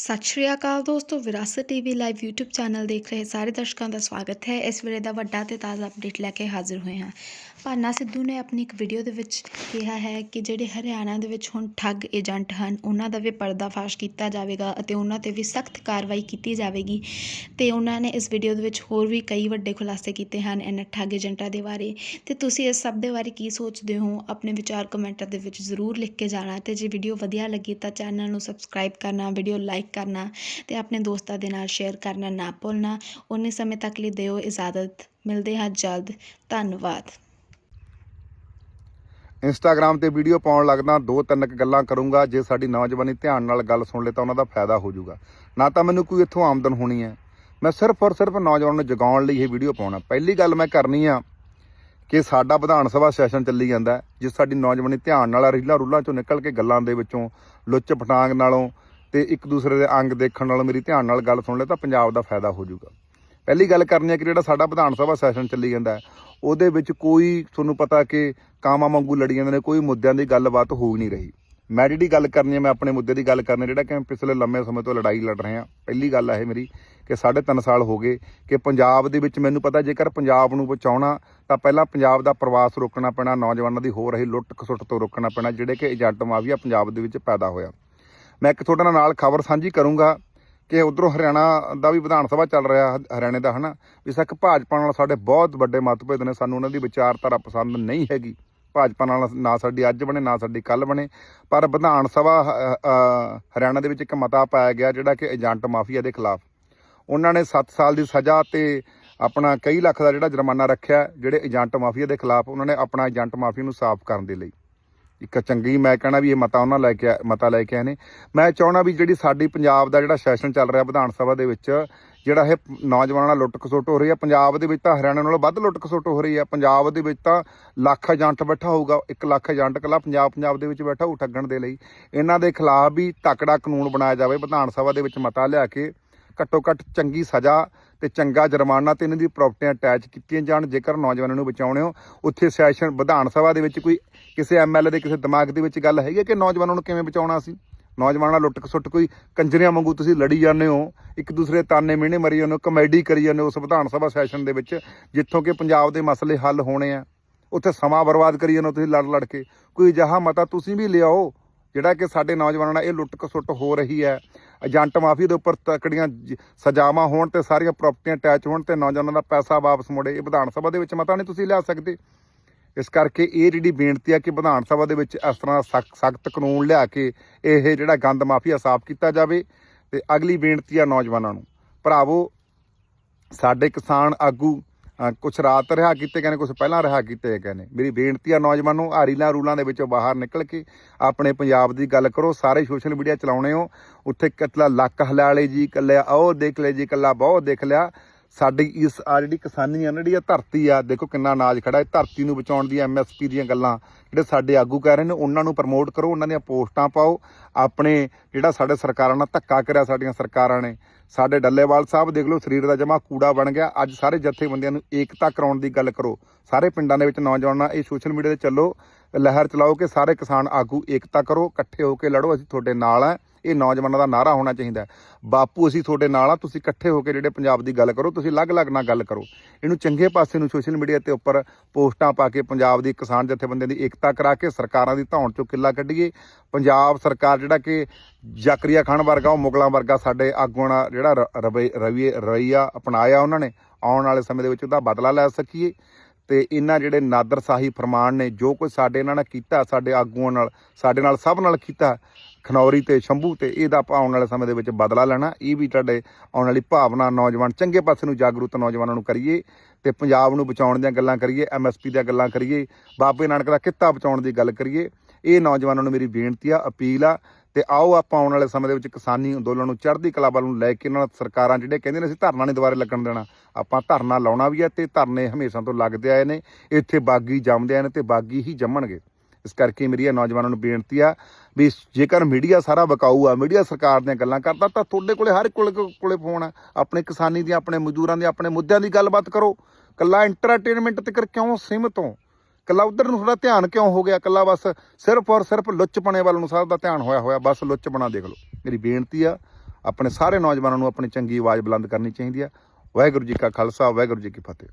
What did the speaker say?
ਸਤਿ ਸ਼੍ਰੀ ਅਕਾਲ ਦੋਸਤੋ, ਵਿਰਾਸਤ ਟੀਵੀ ਲਾਈਵ YouTube ਚੈਨਲ ਦੇਖ ਰਹੇ ਸਾਰੇ ਦਰਸ਼ਕਾਂ ਦਾ ਸਵਾਗਤ ਹੈ। ਇਸ ਵੇਲੇ ਦਾ ਵੱਡਾ ਤੇ ਤਾਜ਼ਾ ਅਪਡੇਟ ਲੈ ਕੇ ਹਾਜ਼ਰ ਹੋਏ ਹਾਂ। ਭਾਨਾ ਸਿੱਧੂ ਨੇ ਆਪਣੀ ਇੱਕ ਵੀਡੀਓ ਦੇ ਵਿੱਚ ਕਿਹਾ ਹੈ ਕਿ ਜਿਹੜੇ ਹਰਿਆਣਾ ਦੇ ਵਿੱਚ ਹੁਣ ਠੱਗ ਏਜੰਟ ਹਨ, ਉਹਨਾਂ ਦਾ ਵੀ ਪਰਦਾਫਾਸ਼ ਕੀਤਾ ਜਾਵੇਗਾ ਅਤੇ ਉਹਨਾਂ ਤੇ ਵੀ ਸਖਤ ਕਾਰਵਾਈ ਕੀਤੀ ਜਾਵੇਗੀ। ਤੇ ਉਹਨਾਂ ਨੇ ਇਸ ਵੀਡੀਓ ਦੇ ਵਿੱਚ ਹੋਰ ਵੀ ਕਈ ਵੱਡੇ ਖੁਲਾਸੇ ਕੀਤੇ ਹਨ ਇਹਨਾਂ ਠੱਗ ਏਜੰਟਾਂ ਦੇ ਬਾਰੇ। ਤੇ ਤੁਸੀਂ ਇਸ ਸਭ ਦੇ ਬਾਰੇ ਕੀ ਸੋਚਦੇ ਹੋ? ਆਪਣੇ ਵਿਚਾਰ ਕਮੈਂਟਾਂ ਦੇ ਵਿੱਚ ਜ਼ਰੂਰ ਲਿਖ ਕੇ ਜਾਣਾ। ਤੇ ਜੇ ਵੀਡੀਓ ਵਧੀਆ ਲੱਗੀ ਤਾਂ ਚੈਨਲ ਨੂੰ ਸਬਸਕ੍ਰਾਈਬ ਕਰਨਾ ਵੀਡੀਓ ਲਾਈਕ ਕਰਨਾ ਤੇ ਆਪਣੇ ਦੋਸਤਾਂ ਦੇ ਨਾਲ ਸ਼ੇਅਰ ਕਰਨਾ ਨਾ ਭੁੱਲਣਾ। ਉਨੇ ਸਮੇਂ ਤੱਕ ਲਈ ਦਿਓ ਇਜਾਜ਼ਤ। ਮਿਲਦੇ ਹਾਂ ਜਲਦ। ਧੰਨਵਾਦ। ਇੰਸਟਾਗ੍ਰam ਤੇ ਵੀਡੀਓ ਪਾਉਣ ਲੱਗਦਾ ਦੋ ਤਿੰਨ ਕੁ ਗੱਲਾਂ ਕਰੂੰਗਾ। ਜੇ ਸਾਡੀ ਨੌਜਵਾਨੀ ਧਿਆਨ ਨਾਲ ਗੱਲ ਸੁਣ ਲੇ ਤਾਂ ਉਹਨਾਂ ਦਾ ਫਾਇਦਾ ਹੋ ਜਾਊਗਾ। ਨਾ ਤਾਂ ਮੈਨੂੰ ਕੋਈ ਇੱਥੋਂ ਆਮਦਨ ਹੋਣੀ ਹੈ। ਮੈਂ ਸਿਰਫ ਔਰ ਸਿਰਫ ਨੌਜਵਾਨ ਨੂੰ ਜਗਾਉਣ ਲਈ ਇਹ ਵੀਡੀਓ ਪਾਉਣਾ। ਪਹਿਲੀ ਗੱਲ ਮੈਂ ਕਰਨੀ ਆ ਕਿ ਸਾਡਾ ਵਿਧਾਨ ਸਭਾ ਸੈਸ਼ਨ ਚੱਲੀ ਜਾਂਦਾ ਹੈ, ਜੇ ਸਾਡੀ ਨੌਜਵਾਨੀ ਧਿਆਨ ਨਾਲ ਰੀਲਾਂ ਰੂਲਾਂ ਚੋਂ ਨਿਕਲ ਕੇ ਗੱਲਾਂ ਦੇ ਵਿੱਚੋਂ ਲੁੱਚ ਪਟਾਂਗ ਨਾਲੋਂ ਤੇ ਇੱਕ ਦੂਸਰੇ ਦੇ ਅੰਗ ਦੇਖਣ ਨਾਲ ਮੇਰੀ ਧਿਆਨ ਨਾਲ ਗੱਲ ਸੁਣ ਲੈ ਤਾਂ ਪੰਜਾਬ ਦਾ ਫਾਇਦਾ ਹੋ ਜਾਊਗਾ। ਪਹਿਲੀ ਗੱਲ ਕਰਨੀ ਹੈ ਕਿ ਜਿਹੜਾ ਸਾਡਾ ਵਿਧਾਨ ਸਭਾ ਸੈਸ਼ਨ ਚੱਲੀ ਜਾਂਦਾ ਹੈ, ਉਹਦੇ ਵਿੱਚ ਕੋਈ ਤੁਹਾਨੂੰ ਪਤਾ ਕਿ ਕਾਮਾਂ ਵਾਂਗੂ ਲੜੀ ਜਾਂਦੇ ਨੇ ਕੋਈ ਮੁੱਦਿਆਂ ਦੀ ਗੱਲਬਾਤ ਹੋ ਹੀ ਨਹੀਂ ਰਹੀ। ਮੈਂ ਜਿਹੜੀ ਗੱਲ ਕਰਨੀ ਹੈ ਮੈਂ ਆਪਣੇ ਮੁੱਦੇ ਦੀ ਗੱਲ ਕਰਨੀ ਜਿਹੜਾ ਕਿ ਮੈਂ ਪਿਛਲੇ ਲੰਮੇ ਸਮੇਂ ਤੋਂ ਲੜਾਈ ਲੜ ਰਹੇ ਹਾਂ। ਪਹਿਲੀ ਗੱਲ ਹੈ ਮੇਰੀ ਕਿ ਸਾਢੇ ਤਿੰਨ ਸਾਲ ਹੋ ਗਏ ਕਿ ਪੰਜਾਬ ਦੇ ਵਿੱਚ ਮੈਨੂੰ ਪਤਾ ਜੇਕਰ ਪੰਜਾਬ ਨੂੰ ਬਚਾਉਣਾ ਤਾਂ ਪਹਿਲਾਂ ਪੰਜਾਬ ਦਾ ਪ੍ਰਵਾਸ ਰੋਕਣਾ ਪੈਣਾ ਨੌਜਵਾਨਾਂ ਦੀ ਹੋ ਰਹੀ ਲੁੱਟ ਖਸੁੱਟ ਤੋਂ ਰੋਕਣਾ ਪੈਣਾ ਜਿਹੜੇ ਕਿ ਏਜੰਟ ਮਾਫੀਆ ਪੰਜਾਬ ਦੇ ਵਿੱਚ ਪੈਦਾ ਹੋਇਆ। ਮੈਂ ਇੱਕ ਤੁਹਾਡੇ ਨਾਲ ਖਬਰ ਸਾਂਝੀ ਕਰੂੰਗਾ ਕਿ ਉਧਰੋਂ ਹਰਿਆਣਾ ਦਾ ਵੀ ਵਿਧਾਨ ਸਭਾ ਚੱਲ ਰਿਹਾ, ਹਰਿਆਣੇ ਦਾ, ਹਨਾ? ਬੇਸ਼ੱਕ ਭਾਜਪਾ ਨਾਲ ਸਾਡੇ ਬਹੁਤ ਵੱਡੇ ਮਤਭੇਦ ਨੇ, ਸਾਨੂੰ ਉਹਨਾਂ ਦੀ ਵਿਚਾਰਧਾਰਾ ਪਸੰਦ ਨਹੀਂ ਹੈਗੀ। ਭਾਜਪਾ ਨਾਲ ਨਾ ਸਾਡੀ ਅੱਜ ਬਣੇ, ਨਾ ਸਾਡੀ ਕੱਲ ਬਣੇ। ਪਰ ਵਿਧਾਨ ਸਭਾ ਹਰਿਆਣਾ ਦੇ ਵਿੱਚ ਇੱਕ ਮਤਾ ਪਾਇਆ ਗਿਆ, ਜਿਹੜਾ ਕਿ ਏਜੰਟ ਮਾਫੀਆ ਦੇ ਖਿਲਾਫ। ਉਹਨਾਂ ਨੇ 7 ਸਾਲ ਦੀ ਸਜ਼ਾ ਤੇ ਆਪਣਾ ਕਈ ਲੱਖ ਦਾ ਜਿਹੜਾ ਜੁਰਮਾਨਾ ਰੱਖਿਆ, ਜਿਹੜੇ ਏਜੰਟ ਮਾਫੀਆ ਦੇ ਖਿਲਾਫ ਉਹਨਾਂ ਨੇ ਆਪਣਾ ਏਜੰਟ ਮਾਫੀਆ ਨੂੰ ਸਾਫ਼ ਕਰਨ ਦੇ ਲਈ। ਇੱਕ ਚੰਗੀ, ਮੈਂ ਕਹਿਣਾ ਵੀ ਇਹ ਮਤਾ ਉਹਨਾਂ ਲੈ ਕੇ ਆ- ਮਤਾ ਲੈ ਕੇ ਆਏ ਨੇ। ਮੈਂ ਚਾਹਣਾ ਵੀ ਜਿਹੜੀ ਸਾਡੀ ਪੰਜਾਬ ਦਾ ਜਿਹੜਾ ਸੈਸ਼ਨ ਚੱਲ ਰਿਹਾ ਵਿਧਾਨ ਸਭਾ ਦੇ ਵਿੱਚ, ਜਿਹੜਾ ਇਹ ਨੌਜਵਾਨਾਂ ਨਾਲ ਲੁੱਟ ਖਸੁੱਟ ਹੋ ਰਹੀ ਹੈ, ਪੰਜਾਬ ਦੇ ਵਿੱਚ ਤਾਂ ਹਰਿਆਣਾ ਨਾਲੋਂ ਵੱਧ ਲੁੱਟ ਖਸੁੱਟ ਹੋ ਰਹੀ ਹੈ। ਪੰਜਾਬ ਦੇ ਵਿੱਚ ਤਾਂ ਲੱਖ ਏਜੰਟ ਬੈਠਾ ਹੋਊਗਾ 1 ਲੱਖ ਏਜੰਟ ਕੱਲਾ ਪੰਜਾਬ ਪੰਜਾਬ ਦੇ ਵਿੱਚ ਬੈਠਾ ਹੋਊ ਠੱਗਣ ਦੇ ਲਈ। ਇਹਨਾਂ ਦੇ ਖਿਲਾਫ ਵੀ ਤਕੜਾ ਕਾਨੂੰਨ ਬਣਾਇਆ ਜਾਵੇ, ਵਿਧਾਨ ਸਭਾ ਦੇ ਵਿੱਚ ਮਤਾ ਲਿਆ ਕੇ ਘੱਟੋ ਘੱਟ ਚੰਗੀ ਸਜ਼ਾ ਤੇ ਚੰਗਾ ਜੁਰਮਾਨਾ ਤੇ ਇਹਨਾਂ ਦੀ ਪ੍ਰਾਪਰਟੀਆਂ ਅਟੈਚ ਕੀਤੀਆਂ ਜਾਣ, ਜੇਕਰ ਨੌਜਵਾਨਾਂ ਨੂੰ ਬਚਾਉਣੇ ਹੋ। ਉੱਥੇ ਸੈਸ਼ਨ ਵਿਧਾਨ ਸਭਾ ਦੇ ਵਿੱਚ ਕੋਈ ਕਿਸੇ ਐਮਐਲਏ ਦੇ, ਕਿਸੇ ਦਿਮਾਗ ਦੇ ਵਿੱਚ ਗੱਲ ਹੈਗੀ ਹੈ ਕਿ ਨੌਜਵਾਨਾਂ ਨੂੰ ਕਿਵੇਂ ਬਚਾਉਣਾ ਸੀ? ਨੌਜਵਾਨਾਂ ਨਾਲ ਲੁੱਟ ਖਸੁੱਟ ਕੋਈ ਕੰਜਰੀਆਂ ਵਾਂਗੂ ਤੁਸੀਂ ਲੜੀ ਜਾਂਦੇ ਹੋ, ਇੱਕ ਦੂਸਰੇ ਦੇ ਤਾਨੇ ਮਿਹਣੇ ਮਰੀ ਜਾਂਦੇ ਹੋ, ਕਮੇਡੀ ਕਰੀ ਜਾਂਦੇ ਹੋ ਉਸ ਵਿਧਾਨ ਸਭਾ ਸੈਸ਼ਨ ਦੇ ਵਿੱਚ, ਜਿੱਥੋਂ ਕਿ ਪੰਜਾਬ ਦੇ ਮਸਲੇ ਹੱਲ ਹੋਣੇ ਆ। ਉੱਥੇ ਸਮਾਂ ਬਰਬਾਦ ਕਰੀ ਜਾਂਦੇ ਹੋ ਤੁਸੀਂ ਲੜ ਲੜ ਕੇ। ਕੋਈ ਜਹਾ ਮਤਾ ਤੁਸੀਂ ਵੀ ਲਿਆਓ, ਜਿਹੜਾ ਕਿ ਸਾਡੇ ਨੌਜਵਾਨਾਂ ਨਾਲ ਇਹ ਲੁੱਟ ਖਸੁੱਟ ਹੋ ਰਹੀ ਹੈ। ਏਜੰਟ ਮਾਫੀ ਦੇ ਉੱਪਰ ਤਕੜੀਆਂ ਜ- ਸਜ਼ਾਵਾਂ ਹੋਣ ਤੇ ਸਾਰੀਆਂ ਪ੍ਰਾਪਰਟੀਆਂ ਅਟੈਚ ਹੋਣ ਤੇ ਨੌਜਵਾਨਾਂ ਦਾ ਪੈਸਾ ਵਾਪਸ ਮੁੜੇ, ਇਹ ਵਿਧਾਨ ਸਭਾ ਦੇ ਵਿੱਚ ਮਤਾ ਨਹੀਂ ਤੁਸੀਂ ਲਿਆ ਸਕਦੇ। ਇਸ ਕਰਕੇ ਇਹ ਜਿਹੜੀ ਬੇਨਤੀ ਆ ਕਿ ਵਿਧਾਨ ਸਭਾ ਦੇ ਵਿੱਚ ਇਸ ਤਰ੍ਹਾਂ ਸਖਤ ਕਾਨੂੰਨ ਲਿਆ ਕੇ ਇਹ ਜਿਹੜਾ ਗੰਦ ਮਾਫੀਆ ਸਾਫ਼ ਕੀਤਾ ਜਾਵੇ ਤੇ ਅਗਲੀ ਬੇਨਤੀ ਆ ਨੌਜਵਾਨਾਂ ਨੂੰ। ਭਰਾਵੋ, ਸਾਡੇ ਕਿਸਾਨ ਆਗੂ ਕੁਝ ਰਾਤ ਰਿਹਾ ਕੀਤੇ ਗਏ ਨੇ ਕੁਝ ਪਹਿਲਾਂ ਰਿਹਾ ਕੀਤੇ ਗਏ ਨੇ ਮੇਰੀ ਬੇਨਤੀ ਆ ਨੌਜਵਾਨੋ ਆ ਰੀਲਾਂ ਰੂਲਾਂ ਦੇ ਵਿੱਚੋਂ ਬਾਹਰ ਨਿਕਲ ਕੇ ਆਪਣੇ ਪੰਜਾਬ ਦੀ ਗੱਲ ਕਰੋ, ਸਾਰੇ ਸੋਸ਼ਲ ਮੀਡੀਆ ਚਲਾਉਣੇ ਹੋ। ਉੱਥੇ ਕਤਲਾ ਲੱਕ ਹਲਾਲੇ ਜੀ ਕੱਲਿਆ ਉਹ ਦੇਖ ਲੈ ਜੀ ਕੱਲਾ ਬਹੁਤ ਦੇਖ ਲਿਆ। ਸਾਡੀ ਇਸ ਆ ਜਿਹੜੀ ਕਿਸਾਨੀ ਆ ਜਿਹੜੀ ਆ ਧਰਤੀ ਆ, ਦੇਖੋ ਕਿੰਨਾ ਅਨਾਜ ਖੜਾ ਹੈ, ਧਰਤੀ ਨੂੰ ਬਚਾਉਣ ਦੀ ਐਮਐਸਪੀ ਦੀਆਂ ਗੱਲਾਂ ਜਿਹੜੇ ਸਾਡੇ ਆਗੂ ਕਹਿ ਰਹੇ ਨੇ, ਉਹਨਾਂ ਨੂੰ ਪ੍ਰਮੋਟ ਕਰੋ, ਉਹਨਾਂ ਦੀਆਂ ਪੋਸਟਾਂ ਪਾਓ, ਆਪਣੇ ਜਿਹੜਾ ਸਾਡੇ ਸਰਕਾਰਾਂ ਨਾਲ ਧੱਕਾ ਕਰਿਆ ਸਾਡੀਆਂ ਸਰਕਾਰਾਂ ਨੇ। ਸਾਡੇ ਡੱਲੇਵਾਲ ਸਾਹਿਬ ਦੇਖ ਲਓ, ਸਰੀਰ ਦਾ ਜਮਾ ਕੂੜਾ ਬਣ ਗਿਆ, ਅੱਜ ਸਾਰੇ ਜਥੇਬੰਦੀਆਂ ਨੂੰ ਏਕਤਾ ਕਰਾਉਣ ਦੀ ਗੱਲ ਕਰੋ। ਸਾਰੇ ਪਿੰਡਾਂ ਦੇ ਵਿੱਚ ਨੌਜਵਾਨਾਂ, ਇਹ ਸੋਸ਼ਲ ਮੀਡੀਆ ਤੇ ਚੱਲੋ, ਲਹਿਰ ਚਲਾਓ ਕਿ ਸਾਰੇ ਕਿਸਾਨ ਆਗੂ ਏਕਤਾ ਕਰੋ, ਇਕੱਠੇ ਹੋ ਕੇ ਲੜੋ, ਅਸੀਂ ਤੁਹਾਡੇ ਨਾਲ ਆ ਇਹ ਨੌਜਵਾਨਾਂ ਦਾ ਨਾਰਾ ਹੋਣਾ ਚਾਹੀਦਾ ਬਾਪੂ, ਅਸੀਂ ਤੁਹਾਡੇ ਨਾਲ ਆ, ਤੁਸੀਂ ਇਕੱਠੇ ਹੋ ਕੇ ਜਿਹੜੇ ਪੰਜਾਬ ਦੀ ਗੱਲ ਕਰੋ, ਤੁਸੀਂ ਅਲੱਗ-ਅਲੱਗ ਨਾਲ ਗੱਲ ਕਰੋ। ਇਹਨੂੰ ਚੰਗੇ ਪਾਸੇ ਨੂੰ ਸੋਸ਼ਲ ਮੀਡੀਆ ਤੇ ਉੱਪਰ ਪੋਸਟਾਂ ਪਾ ਕੇ ਪੰਜਾਬ ਦੀ ਕਿਸਾਨ ਜਥੇਬੰਦੀਆਂ ਦੀ ਏਕਤਾ ਕਰਾ ਕੇ ਸਰਕਾਰਾਂ ਦੀ ਧੌਣ ਚੋਂ ਕਿੱਲਾ ਕੱਢੀਏ। ਪੰਜਾਬ ਸਰਕਾਰ ਜਿਹੜਾ ਕਿ ਜ਼ਕਰੀਆ ਖਾਨ ਵਰਗਾ, ਉਹ ਮੁਗਲਾਂ ਵਰਗਾ ਸਾਡੇ ਆਗੂਆਂ ਨਾਲ ਜਿਹੜਾ ਰ- ਰਵੱਈ- ਰਵਈਏ ਰਵਈਆ ਅਪਣਾਇਆ ਉਹਨਾਂ ਨੇ, ਆਉਣ ਵਾਲੇ ਸਮੇਂ ਦੇ ਵਿੱਚ ਉਹਦਾ ਬਦਲਾ ਲੈ ਸਕੀਏ। ਤੇ ਇਹਨਾਂ ਜਿਹੜੇ ਨਾਦਰਸ਼ਾਹੀ ਫਰਮਾਨ ਨੇ, ਜੋ ਕੁਝ ਸਾਡੇ ਇਹਨਾਂ ਨਾਲ ਕੀਤਾ, ਸਾਡੇ ਆਗੂਆਂ ਨਾਲ, ਸਾਡੇ ਨਾਲ ਸਭ ਨਾਲ ਕੀਤਾ ਖਨੌਰੀ ਤੇ ਸ਼ੰਭੂ ਤੇ ਇਹਦਾ ਆਪਾਂ ਆਉਣ ਵਾਲੇ ਸਮੇਂ ਦੇ ਵਿੱਚ ਬਦਲਾ ਲੈਣਾ। ਇਹ ਵੀ ਤੁਹਾਡੇ ਆਉਣ ਵਾਲੀ ਭਾਵਨਾ ਨੌਜਵਾਨ, ਚੰਗੇ ਪਾਸੇ ਨੂੰ ਜਾਗਰੂਕ ਨੌਜਵਾਨਾਂ ਨੂੰ ਕਰੀਏ ਤੇ ਪੰਜਾਬ ਨੂੰ ਬਚਾਉਣ ਦੀਆਂ ਗੱਲਾਂ ਕਰੀਏ ਐਮਐਸਪੀ ਦੀਆਂ ਗੱਲਾਂ ਕਰੀਏ, ਬਾਬੇ ਨਾਨਕ ਦਾ ਕਿੱਤਾ ਬਚਾਉਣ ਦੀ ਗੱਲ ਕਰੀਏ। ਇਹ ਨੌਜਵਾਨਾਂ ਨੂੰ ਮੇਰੀ ਬੇਨਤੀ ਆ, ਅਪੀਲ ਆ ਤੇ ਆਓ ਆਪਾਂ ਆਉਣ ਵਾਲੇ ਸਮੇਂ ਦੇ ਵਿੱਚ ਕਿਸਾਨੀ ਅੰਦੋਲਨ ਨੂੰ, ਚੜ੍ਹਦੀ ਕਲਾ ਵੱਲ ਨੂੰ ਲੈ ਕੇ ਇਹਨਾਂ ਸਰਕਾਰਾਂ ਜਿਹੜੇ ਕਹਿੰਦੇ ਨੇ ਅਸੀਂ ਧਰਨਾ ਨਹੀਂ ਦੁਬਾਰੇ ਲੱਗਣ ਦੇਣਾ, ਆਪਾਂ ਧਰਨਾ ਲਾਉਣਾ ਵੀ ਹੈ ਤੇ ਧਰਨੇ ਹਮੇਸ਼ਾ ਤੋਂ ਲੱਗਦੇ ਆਏ ਨੇ, ਇੱਥੇ ਬਾਗੀ ਜੰਮਦੇ ਆਏ ਨੇ ਤੇ ਬਾਗੀ ਹੀ ਜੰਮਣਗੇ। ਇਸ ਕਰਕੇ ਮੇਰੀ ਇਹ ਨੌਜਵਾਨਾਂ ਨੂੰ ਬੇਨਤੀ ਆ ਵੀ ਜੇਕਰ ਮੀਡੀਆ ਸਾਰਾ ਬਕਾਊ ਆ, ਮੀਡੀਆ ਸਰਕਾਰ ਦੀਆਂ ਗੱਲਾਂ ਕਰਦਾ ਤਾਂ ਤੁਹਾਡੇ ਕੋਲੇ ਹਰ ਇੱਕ ਕੋਲੇ ਕੋਲੇ ਫੋਨ ਆ। ਆਪਣੇ ਕਿਸਾਨੀ ਦੀਆਂ, ਆਪਣੇ ਮਜ਼ਦੂਰਾਂ ਦੀਆਂ, ਆਪਣੇ ਮੁੱਦਿਆਂ ਦੀ ਗੱਲਬਾਤ ਕਰੋ। ਕੱਲਾ ਐਂਟਰਟੇਨਮੈਂਟ ਤੱਕ ਕਿਉਂ ਸੀਮਤ ਹੋ? ਕੱਲਾ ਉਧਰ ਨੂੰ ਥੋੜਾ ਧਿਆਨ ਕਿਉਂ ਹੋ ਗਿਆ? ਕੱਲਾ ਬਸ ਸਿਰਫ ਔਰ ਸਿਰਫ ਲੁੱਚਪਣੇ ਵੱਲ ਨੂੰ ਸਭ ਦਾ ਧਿਆਨ ਹੋਇਆ ਹੋਇਆ, ਬਸ ਲੁੱਚਪਣਾ ਦੇਖ ਲਓ। ਮੇਰੀ ਬੇਨਤੀ ਆ, ਆਪਣੇ ਸਾਰੇ ਨੌਜਵਾਨਾਂ ਨੂੰ ਆਪਣੀ ਚੰਗੀ ਆਵਾਜ਼ ਬੁਲੰਦ ਕਰਨੀ ਚਾਹੀਦੀ ਆ। ਵਾਹਿਗੁਰੂ ਜੀ ਕਾ ਖਾਲਸਾ, ਵਾਹਿਗੁਰੂ ਜੀ ਕੀ ਫਤਿਹ।